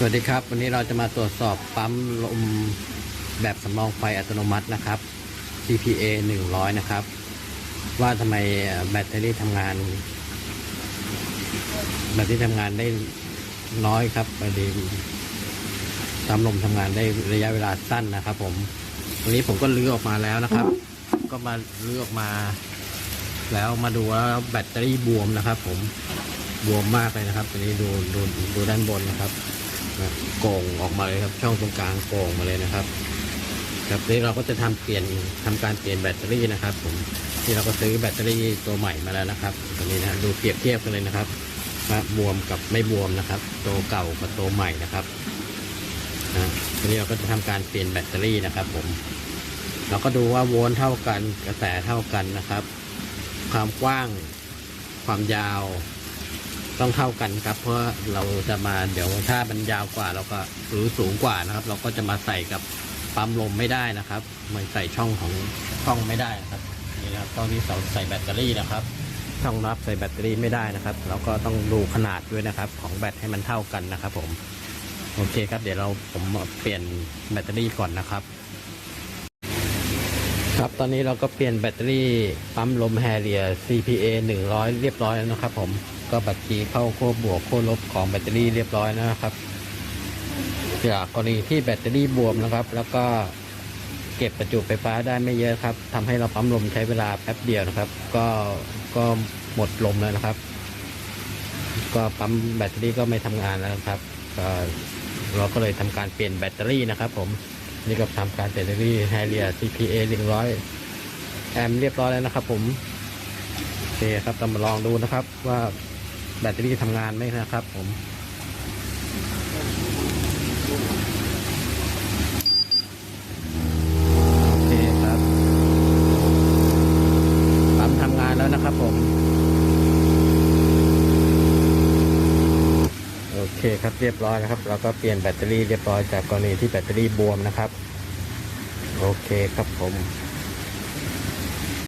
สวัสดีครับ วันนี้เราจะมาตรวจสอบปั๊มลมแบบสำรองไฟอัตโนมัตินะครับ CPA 100 นะครับ ว่าทำไมแบตเตอรี่ทำงาน แบตเตอรี่ทำงานได้น้อยครับพอดีปั๊มลมทำงานได้ระยะเวลาสั้นนะครับ ผมวันนี้ผมก็ลื้อออกมาแล้วนะครับ ก็มาลื้อออกมา แล้วมาดูว่าแบตเตอรี่บวมนะครับ ผมบวมมากเลยนะครับ ตัวนี้ดูดูดูด้านบนนะครับ นะโก่งออกมาเลยครับ ช่องตรงกลางโก่งมาเลยนะครับ ครับนี้เราก็จะทำเปลี่ยนทำการเปลี่ยนแบตเตอรี่นะครับ ผมที่เราก็ซื้อแบตเตอรี่ตัวใหม่มาแล้วนะครับตัวนี้นะดูเปรียบเทียบกันเลยนะครับว่าบวมกับไม่บวมนะครับ ตัวเก่ากับตัวใหม่นะครับนะทีนี้เราก็จะทำการเปลี่ยนแบตเตอรี่นะครับ ผม เราก็ดูว่าโวลต์เท่ากันกระแสเท่ากันนะครับ ความกว้างความยาว ต้องเท่ากันครับ เพราะเราจะมาเดี๋ยวถ้ามันยาวกว่าเราก็หรือสูงกว่านะครับ เราก็จะมาใส่กับปั๊มลมไม่ได้นะครับมันใส่ช่องของช่องไม่ได้นะครับนี่นะครับตอนนี้เราใส่แบตเตอรี่นะครับ ช่องรับใส่แบตเตอรี่ไม่ได้นะครับ เราก็ต้องดูขนาดด้วยนะครับ ของแบตให้มันเท่ากันนะครับ ผมโอเคครับ เดี๋ยวเราผมเปลี่ยนแบตเตอรี่ก่อนนะครับ ครับตอนนี้เราก็เปลี่ยนแบตเตอรี่ปั๊มลมแฮเรีย CPA 100 เรียบร้อยแล้วนะครับผม ก็บัตรคีเข้าขั้บวกขั้ลบของแบตเตอรี่เรียบร้อยนะครับ จากกรณีที่แบตเตอรี่บวมนะครับ แล้วก็เก็บประจุไฟฟ้าได้ไม่เยอะครับทำให้เราปั๊มลมใช้เวลาแป๊บเดียวนะครับ ก็ก็หมดลมแล้วนะครับ ก็ปั๊มแบตเตอรี่ก็ไม่ทำงานแล้วนะครับก็เราก็เลยทำการเปลี่ยนแบตเตอรี่นะครับ ผมนี่ก็ทำการเปลี่ยนแบตเตอรี่ไฮเรีย CPA 100 แอมป์เรียบร้อยแล้วนะครับ ผมโอเคครับเรามาลองดูนะครับว่า แบตเตอรี่ทำงานไหมนะครับ ผมโอเคครับปั๊มทำงานแล้วนะครับผม โอเคครับเรียบร้อยนะครับ เราก็เปลี่ยนแบตเตอรี่เรียบร้อยจากกรณีที่แบตเตอรี่บวมนะครับ โอเคครับผม